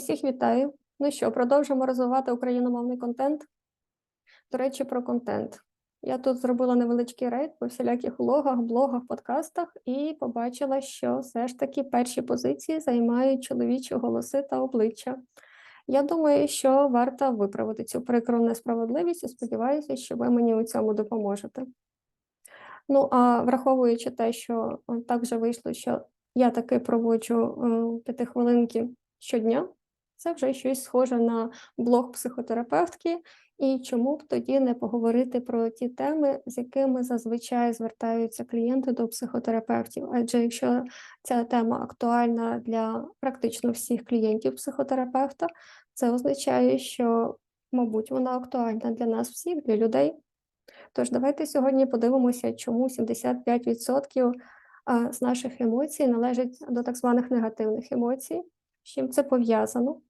Усіх вітаю. Ну що, продовжимо розвивати україномовний контент. До речі, про контент. Я тут зробила невеличкий рейд по всіляких влогах, блогах, подкастах і побачила, що все ж таки перші позиції займають чоловічі голоси та обличчя. Я думаю, що варто виправити цю прикру несправедливість і сподіваюся, що ви мені у цьому допоможете. Ну, а враховуючи те, що е, так вже вийшло, що я таки проводжу е, п'ятихвилинки щодня, це вже щось схоже на блог психотерапевтки, і чому б тоді не поговорити про ті теми, з якими зазвичай звертаються клієнти до психотерапевтів? Адже якщо ця тема актуальна для практично всіх клієнтів психотерапевта, це означає, що, мабуть, вона актуальна для нас всіх, для людей. Тож давайте сьогодні подивимося, чому 75% а, з наших емоцій належать до так званих негативних емоцій, з чим це пов'язано,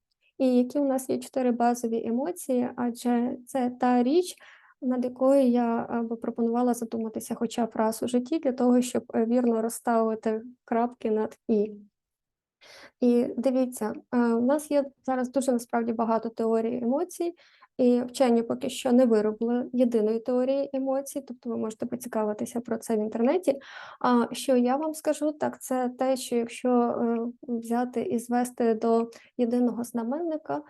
і які у нас є чотири базові емоції, адже це та річ, над якою я би пропонувала задуматися хоча б раз у житті для того, щоб е, вірно розставити крапки над і. І дивіться, е, у нас є зараз дуже насправді багато теорій емоцій, і вчені поки що не виробили єдиної теорії емоцій, тобто ви можете поцікавитися про це в інтернеті. А що я вам скажу, так це те, що якщо е, взяти і звести до єдиного знаменника,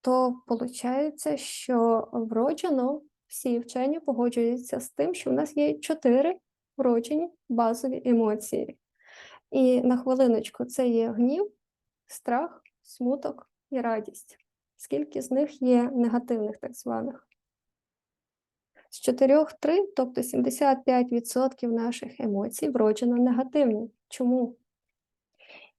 то виходить, що вроджено всі вчені погоджуються з тим, що в нас є чотири вроджені базові емоції. І на хвилиночку це є гнів, страх, смуток і радість. Скільки з них є негативних, так званих? З чотирьох три, тобто 75% наших емоцій вроджено негативні. Чому?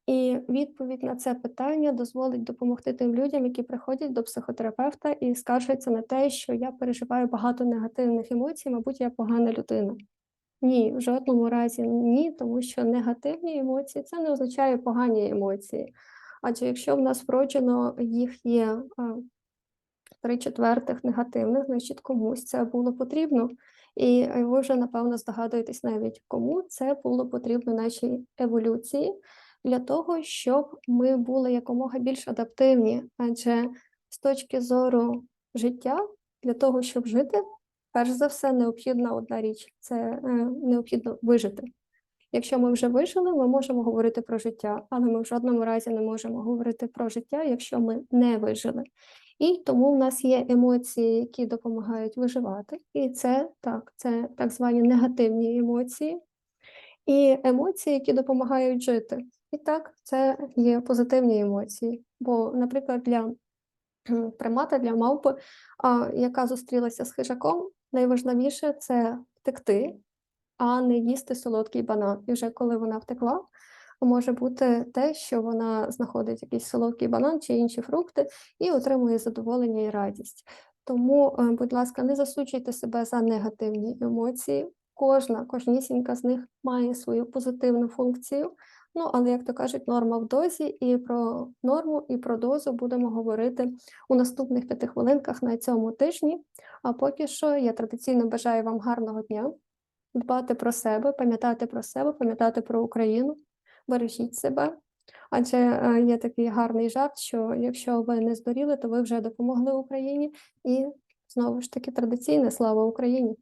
І відповідь на це питання дозволить допомогти тим людям, які приходять до психотерапевта і скаржаться на те, що я переживаю багато негативних емоцій, мабуть, я погана людина. Ні, в жодному разі ні, тому що негативні емоції це не означає погані емоції. Адже якщо в нас вроджено їх є три четвертих негативних, значить комусь це було потрібно. І ви вже, напевно, здогадуєтесь навіть, кому це було потрібно нашій еволюції для того, щоб ми були якомога більш адаптивні. Адже з точки зору життя, для того, щоб жити, перш за все, необхідна одна річ це е, необхідно вижити. Якщо ми вже вижили, ми можемо говорити про життя, але ми в жодному разі не можемо говорити про життя, якщо ми не вижили. І тому в нас є емоції, які допомагають виживати, і це так, це так звані негативні емоції, і емоції, які допомагають жити. І так, це є позитивні емоції. Бо, наприклад, для примата, для мавпи, яка зустрілася з хижаком, найважливіше це втекти, а не їсти солодкий банан. І вже коли вона втекла, може бути те, що вона знаходить якийсь солодкий банан чи інші фрукти і отримує задоволення і радість. Тому, е, будь ласка, не засуджуйте себе за негативні емоції. Кожна, кожнісінька з них має свою позитивну функцію. Ну, але, як то кажуть, норма в дозі, і про норму і про дозу будемо говорити у наступних п'яти хвилинках на цьому тижні. А поки що я традиційно бажаю вам гарного дня дбати про себе, пам'ятати про себе, пам'ятати про Україну, бережіть себе. Адже е, є такий гарний жарт, що якщо ви не здоріли, то ви вже допомогли Україні. І знову ж таки традиційне слава Україні.